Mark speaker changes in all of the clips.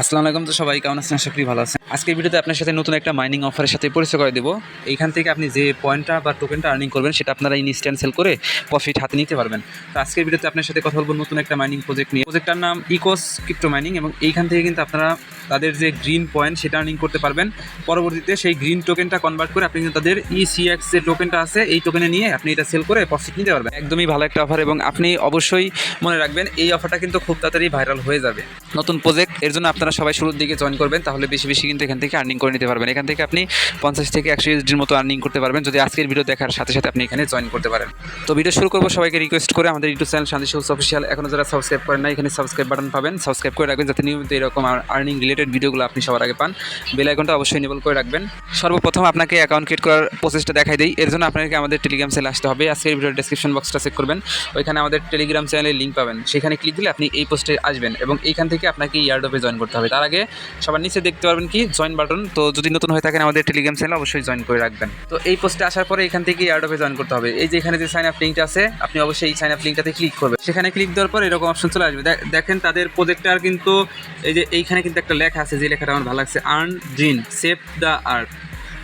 Speaker 1: আসসালামু আলাইকুম তো সবাই কেমন আছেন? আশা ভালো আছেন। আজকের ভিডিওতে আপনার সাথে নতুন একটা মাইনিং অফারের সাথে পরিচয় করে দেবো। এইখান থেকে আপনি যে পয়েন্টটা বা টোকেনটা আর্নিং করবেন, সেটা আপনারা ইনস্ট্যান্ট সেল করে প্রফিট হাতে নিতে পারবেন। তো আজকের ভিডিওতে আপনার সাথে কথা বলব নতুন একটা মাইনিং প্রজেক্ট নিয়ে। প্রজেক্টটার নাম ইকোস ক্রিপ্টো মাইনিং এবং এইখান থেকে কিন্তু আপনারা তাদের যে গ্রিন পয়েন্ট সেটা আর্নিং করতে পারবেন। পরবর্তীতে সেই গ্রিন টোকেনটা কনভার্ট করে আপনি কিন্তু তাদের E ইসিএক্স যে টোকেনটা আছে, এই টোকেনে নিয়ে আপনি এটা সেল করে প্রফিট নিতে পারবেন। একদমই ভালো একটা অফার এবং আপনি অবশ্যই মনে রাখবেন, এই অফারটা কিন্তু খুব তাড়াতাড়ি ভাইরাল হয়ে যাবে। নতুন প্রজেক্ট এর জন্য আপনারা সবাই শুরুর দিকে জয়েন করবেন, তাহলে বেশি বেশি কিন্তু এখান থেকে আর্নিং করে নিতে পারবেন। এখান থেকে আপনি পঞ্চাশ থেকে একশো ইউএসডির মতো আর্নিং করতে পারবেন। যদি আজকের ভিডিও দেখার সাথে সাথে আপনি এখানে জয়েন করতে পারেন। তো ভিডিও শুরু করব সবাইকে রিকোয়েস্ট করে। আমাদের ইউটিউব চ্যানেল শান্তি সবুজ অফিসিয়াল এখনও যারা সাবস্ক্রাইব করেন না এখানে সাবস্ক্রাইব বাটন পাবেন। সাবস্ক্রাইব করে রাখবেন যাতে নিয়মিত এরকম আর্নিং রিলেটেড ভিডিওগুলো আপনি সবার আগে পান। বেল আইকনটা অবশ্যই নিবল করে রাখবেন। সর্বপ্রথম আপনাকে অ্যাকাউন্ট ক্রিয়েট করার প্রসেসটা দেখাই দিই। এর জন্য আপনাকে আমাদের টেলিগ্রাম চ্যানেলে আসতে হবে। আজকের ভিডিওর ডেসক্রিপশন বক্সটা চেক করবেন। ওইখানে আমাদের টেলিগ্রাম চ্যানেলের লিঙ্ক পাবেন। সেখানে ক্লিক দিলে আপনি এই পোস্টে আসবেন এবং এইখান থেকে আপনাকে ইয়ারডোপে জয়েন করতে হবে। তার আগে সবার নিচে দেখতে পারবেন কি? জয়েন বাটন তো যদি নতুন হয়ে থাকেন আমাদের টেলিগ্রাম চ্যানেল অবশ্যই জয়েন করে রাখবেন। তো এই পোস্টে আসার পরে এখান থেকে এয়ারডপে জয়েন করতে হবে। এই যে এখানে যে সাইন আপ লিঙ্কটা আছে, আপনি অবশ্যই এই সাইন আপ লিঙ্কটাতে ক্লিক করবেন। সেখানে ক্লিক দেওয়ার পর এরকম অপশন চলে আসবে। দেখেন তাদের প্রজেক্টটার কিন্তু এই যে এইখানে কিন্তু একটা লেখা আছে, যে লেখাটা আমার ভালো লাগছে earn dream save the earth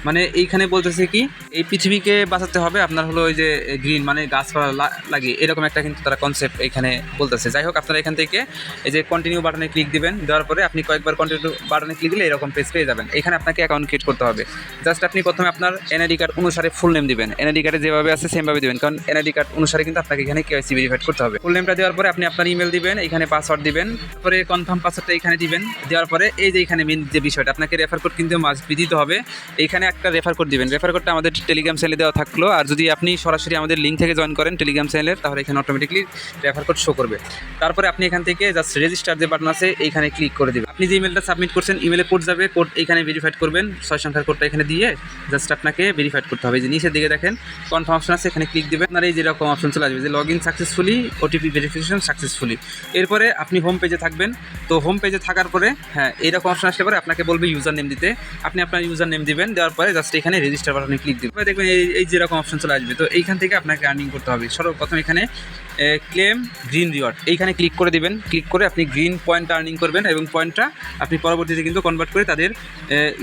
Speaker 1: মানে এইখানে বলতেছে কি, এই পৃথিবীকে বাঁচাতে হবে, আপনার হলো ওই যে গ্রিন মানে গাছপালা লা- লাগিয়ে, এরকম একটা কিন্তু তারা কনসেপ্ট এখানে বলতেছে। যাই হোক, আপনারা এখান থেকে এই যে কন্টিনিউ বাটনে ক্লিক দিবেন, দেওয়ার পরে আপনি কয়েকবার কন্টিনিউ বাটনে ক্লিক দিলে এরকম পেজ পেয়ে যাবেন। এখানে আপনাকে অ্যাকাউন্ট ক্রিয়েট করতে হবে। জাস্ট আপনি প্রথমে আপনার এনআইডি কার্ড অনুসারে ফুল নেম দিবেন। এনআইডি কার্ডে যেভাবে আছে সেমভাবে দিবেন। কারণ এনআইডি কার্ড অনুসারে কিন্তু আপনাকে এখানে কেওয়াইসি ভেরিফাইড করতে হবে। ফুল নেমটা দেওয়ার পরে আপনি আপনার ইমেল দিবেন, এখানে পাসওয়ার্ড দিবেন, তারপরে কনফার্ম পাসওয়ার্ডটা এখানে দিবেন। দেওয়ার পরে এই যে এখানে মেন যে বিষয়টা, আপনাকে রেফার কোড কিন্তু মাস্ট দিতে হবে। এইখানে একটা রেফার কোড দিবেন। রেফার কোডটা আমাদের টেলিগ্রাম চ্যানেলে দেওয়া থাকল। আর যদি আপনি সরাসরি আমাদের লিঙ্ক থেকে জয়েন করেন টেলিগ্রাম চ্যানেলের তাহলে এখানে অটোমেটিকলি রেফার কোড শো করবে। তারপরে আপনি এখান থেকে জাস্ট রেজিস্টার যে বাটন আছে, এইখানে ক্লিক করে দেবেন। আপনি যে ইমেলটা সাবমিট করছেন ইমেলে কোড যাবে কোড এখানে ভেরিফাইড করবেন। ছয় সংখ্যার কোডটা এখানে দিয়ে জাস্ট আপনাকে ভেরিফাইড করতে হবে। যে নিচের দিকে দেখেন কনফার্ম অপশন আছে, এখানে ক্লিক দেবেন। আপনার এই যেরকম অপশন চলে আসবে, যে log in successfully OTP verification successfully এরপরে আপনি হোম পেজে থাকবেন। তো হোম পেজে থাকার পরে হ্যাঁ এইরকম অপশন আসলে পরে আপনাকে বলবে ইউজার নেম দিতে। আপনি আপনার ইউজার নেম দিবেন, দেওয়ার পরে জাস্ট এখানে রেজিস্টার বাটনে ক্লিক দিবেন এবার দেখবেন এই এই যেরকম অপশন চলে আসবে। তো এইখান থেকে আপনাকে আর্নিং করতে হবে। সর্বপ্রথম এখানে ক্লেম গ্রিন রিওয়ার্ড এইখানে ক্লিক করে দিবেন। ক্লিক করে আপনি গ্রিন পয়েন্ট আর্নিং করবেন এবং পয়েন্টটা আপনি পরবর্তীতে কিন্তু কনভার্ট করে তাদের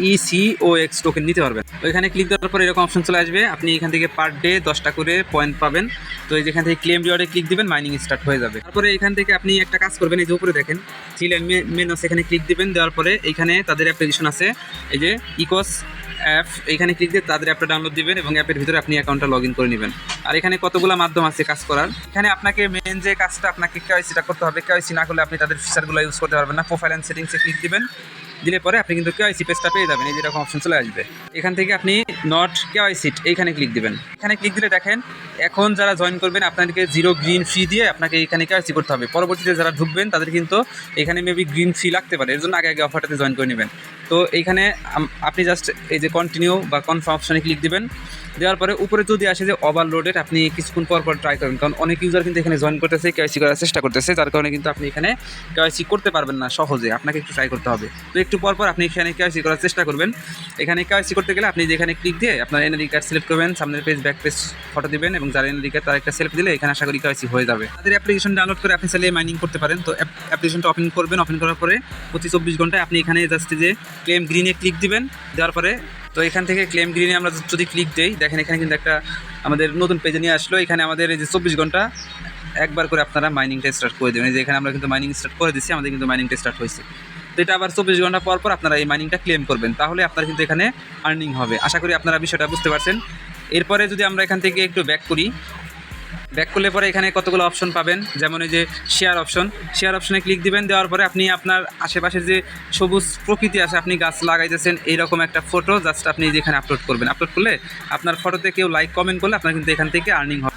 Speaker 1: E ইসিও এক্স টোকেন নিতে পারবেন। তো এখানে ক্লিক দেওয়ার পর এরকম অপশন চলে আসবে। আপনি এখান থেকে পার ডে দশটা করে পয়েন্ট পাবেন। তো এই যেখান থেকে ক্লেম রিওয়ার্ডে ক্লিক দিবেন মাইনিং স্টার্ট হয়ে যাবে। তারপরে এখান থেকে আপনি একটা কাজ করবেন, এই যে উপরে দেখেন থ্রি লাইন মেন এখানে ক্লিক দিবেন। দেওয়ার পরে এখানে তাদের অ্যাপ্লিকেশন আছে। এই যে ইকোস অ্যাপ, এখানে ক্লিক দিয়ে তাদের অ্যাপটা ডাউনলোড দিবেন এবং অ্যাপের ভিতরে আপনি অ্যাকাউন্টটা লগ করে নেবেন। আর এখানে কতগুলো মাধ্যম আছে কাজ করার? এখানে আপনাকে মেন যে কাজটা আপনাকে কেওয়াইসিটা করতে হবে কেওয়াইসি না করলে আপনি তাদের ফিচারগুলো ইউজ করতে পারবেন না। প্রোফাইল অ্যান্ড সেটিংসে ক্লিক দিবেন, দিলে পরে আপনি কিন্তু কেওয়াইসি পেজটা পেয়ে যাবেন, এই যেরকম অপশন চলে আসবে। এখান থেকে আপনি নট কেওয়াইসিট এইখানে ক্লিক দিবেন। এখানে ক্লিক দিলে দেখেন, এখন যারা জয়েন করবেন, আপনাদেরকে জিরো গ্রিন ফি দিয়ে আপনাকে এখানে কেওয়াইসি করতে হবে। পরবর্তীতে যারা ঢুকবেন, তাদের কিন্তু এখানে মেবি গ্রিন ফি লাগতে পারে, এর জন্য আগে আগে অফারটাতে জয়েন করে নেবেন। তো এইখানে আপনি জাস্ট এই যে কন্টিনিউ বা কনফার্ম অপশানে ক্লিক দিবেন। দেওয়ার পরে উপরে যদি আসে যে ওভারলোডেড আপনি কিছুক্ষণ পর পর ট্রাই করবেন। কারণ অনেক ইউজার কিন্তু এখানে জয়েন করতেছে কেওয়াইসি করার চেষ্টা করতেছে, যার কারণে কিন্তু আপনি এখানে কেওয়াইসি করতে পারবেন না সহজে। আপনাকে একটু ট্রাই করতে হবে। তো একটু পর পর আপনি এখানে কেওয়াইসি করার চেষ্টা করবেন। এখানে কেওয়াইসি করতে গেলে আপনি যেখানে ক্লিক দিয়ে আপনার এনআইডি কার্ড সিলেক্ট করবেন, সামনের পেজ ব্যাক পেজ ফটো দিবেন এবং যার এনআইডি কার্ড তার একটা সেলফি দিলে এখানে আশা করি কেওয়াইসি হয়ে যাবে। তাদের অ্যাপ্লিকেশন ডাউনলোড করে আপনি চাইলে মাইনিং করতে পারেন। তো অ্যাপ্লিকেশনটা ওপেন করবেন। ওপেন করার পরে প্রতি চব্বিশ ঘন্টায় আপনি এখানে জাস্ট যে ক্লেম গ্রিনে ক্লিক দিবেন। দেওয়ার পরে তো এখান থেকে ক্লেম গ্রিনে আমরা যদি ক্লিক দিই, দেখেন এখানে কিন্তু একটা আমাদের নতুন পেজে নিয়ে আসলো। এখানে আমাদের এই যে চব্বিশ ঘণ্টা, একবার করে আপনারা মাইনিংটা স্টার্ট করে দেবেন। এই যে এখানে আমরা কিন্তু মাইনিং স্টার্ট করে দিচ্ছি আমাদের কিন্তু মাইনিংটা স্টার্ট হয়েছে। তো এটা আবার চব্বিশ ঘণ্টা পর পর আপনারা এই মাইনিংটা ক্লেম করবেন। তাহলে আপনার কিন্তু এখানে আর্নিং হবে। আশা করি আপনারা বিষয়টা বুঝতে পারছেন। এরপরে যদি আমরা এখান থেকে একটু ব্যাক করি ব্যাক করলে পরে এখানে কতগুলো অপশন পাবেন? যেমন এই যে শেয়ার অপশন শেয়ার অপশনে ক্লিক দিবেন, দেওয়ার পরে আপনি আপনার আশেপাশের যে সবুজ প্রকৃতি আছে, আপনি গাছ লাগাইতেছেন, এইরকম একটা ফটো জাস্ট আপনি যেখানে আপলোড করবেন। আপলোড করলে আপনার ফটোতে কেউ লাইক কমেন্ট করলে আপনার কিন্তু এখান থেকে আর্নিং হবে।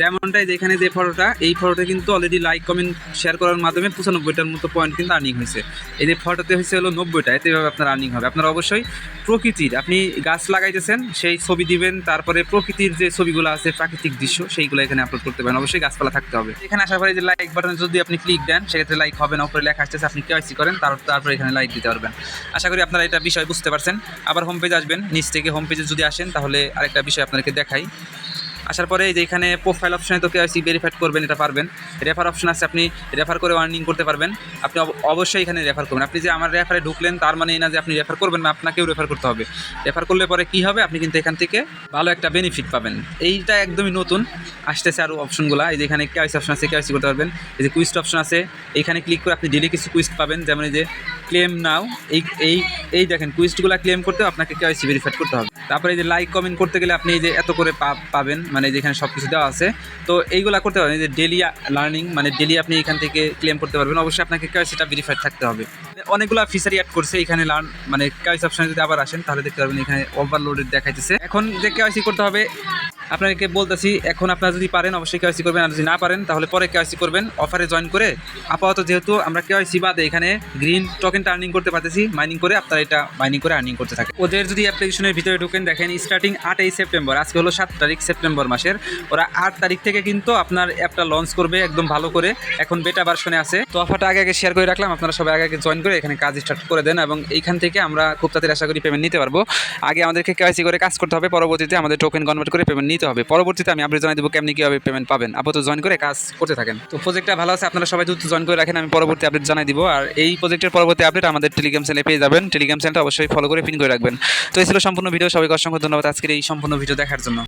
Speaker 1: যেমনটাই যেখানে যে ফটোটা এই ফটোটা কিন্তু অলরেডি লাইক কমেন্ট শেয়ার করার মাধ্যমে পঁচানব্বইটার মতো পয়েন্ট কিন্তু আর্নিং হয়েছে। এই যে ফটোতে হয়েছে হলো নব্বইটা, এতে আপনার আর্নিং হবে। আপনার অবশ্যই প্রকৃতির, আপনি গাছ লাগাইতেছেন, সেই ছবি দিবেন, তারপরে প্রকৃতির যে ছবিগুলো আছে, প্রাকৃতিক দৃশ্য, সেইগুলো এখানে আপলোড করতে পারেন। অবশ্যই গাছপালা থাকতে হবে। এখানে আসার পরে যে লাইক বাটনে যদি আপনি ক্লিক দেন, সেক্ষেত্রে লাইক হবে না, উপরে লেখা আসতেছে, আপনি কেওয়াইসি করেন, তার তারপরে এখানে লাইক দিতে পারবেন। আশা করি আপনারা এটা বিষয় বুঝতে পারছেন। আবার হোম পেজ আসবেন, নিচ থেকে হোম পেজে যদি আসেন, তাহলে আরেকটা বিষয় আপনাদেরকে দেখাই। আসার পরে এই যে এখানে প্রোফাইল অপশনে তো কেওয়াইসি ভেরিফাইড করবেন, এটা পারবেন। রেফার অপশন আছে আপনি রেফার করে আর্নিং করতে পারবেন। আপনি অব- অবশ্যই এখানে রেফার করবেন। আপনি যে আমার রেফারে ঢুকলেন, তার মানে এই না যে আপনি রেফার করবেন না, আপনাকেও রেফার করতে হবে। রেফার করলে পরে কি হবে? আপনি কিন্তু এখান থেকে ভালো একটা বেনিফিট পাবেন। এইটা একদমই নতুন। আসতেছে আরও অপশনগুলো এই যে এখানে কেওয়াইসি অপশন আছে কেওয়াইসি করতে পারবেন। এই যে কুইস্ট অপশন আছে এইখানে ক্লিক করে আপনি ডেলি কিছু কুইস্ট পাবেন। যেমন এই যে ক্লেম নাও এই এই এই দেখেন কুইস্টগুলো ক্লেম করতেও আপনাকে কেওয়াইসি ভেরিফাইড করতে হবে। তারপরে এই যে লাইক কমেন্ট করতে গেলে আপনি এই যে এত করে পাবেন মানে যেখানে সব কিছু দেওয়া আছে। তো এইগুলো করতে পারবেন যে ডেলি লার্নিং মানে ডেলি আপনি এখান থেকে ক্লেম করতে পারবেন। অবশ্যই আপনাকে সেটা ভেরিফাইড থাকতে হবে। অনেকগুলো ফিচারই অ্যাড করছে এখানে লার্ন মানে কেওয়াইসি অপশানে যদি আবার আসেন, তাহলে দেখতে পারবেন এখানে ওভারলোডেড দেখাইতেছে। এখন যে কেওয়াইসি করতে হবে আপনাকে বলতেছি, এখন আপনারা যদি পারেন অবশ্যই কেওয়াইসি করবেন, আর যদি না পারেন, তাহলে পরে কেওয়াইসি করবেন অফারে জয়েন করে। আপাতত যেহেতু আমরা কেওয়াইসি বাদে এখানে গ্রিন টোকেনটা আর্নিং করতে পারতেছি মাইনিং করে আপনারা এটা মাইনিং করে আর্নিং করতে থাকে ওদের যদি অ্যাপ্লিকেশনের ভিতরে ঢোকেন, দেখেন স্টার্টিং আটই সেপ্টেম্বর আজকে হলো সাত তারিখ সেপ্টেম্বর মাসের। ওরা আট তারিখ থেকে কিন্তু আপনার অ্যাপটা লঞ্চ করবে একদম ভালো করে। এখন বেটা ভার্সনে আছে। তো অফারটা আগে আগে শেয়ার করে রাখলাম, আপনারা সবাই আগে আগে জয়েন করে এখানে কাজ স্টার্ট করে দেন, এবং এইখান থেকে আমরা খুব তাড়াতাড়ি আশা করি পেমেন্ট নিতে পারব। আগে আমাদেরকে কেওয়াইসি করে কাজ করতে হবে, পরবর্তীতে আমাদের টোকেন কনভার্ট করে পেমেন্ট নিতে হবে। পরবর্তীতে আমি আপনি জানাই দেবো কেমনি কীভাবে পেমেন্ট পাবেন। আপাতত জয়েন করে কাজ করতে থাকেন। তো প্রজেক্টটা ভালো আছে, আপনারা সবাই দ্রুত জয়েন করে রাখেন, আমি পরবর্তী আপডেট জানাই দিব। আর এই প্রজেক্টের পরবর্তী আপডেট আমাদের টেলিগ্রাম চ্যানেলে পেয়ে যাবেন। টেলিগ্রাম চ্যানেলটা অবশ্যই ফলো করে পিন করে রাখবেন। তো এই ছিল সম্পূর্ণ ভিডিও সবাইকে অসংখ্য ধন্যবাদ আজকের এই সম্পূর্ণ ভিডিও দেখার জন্য।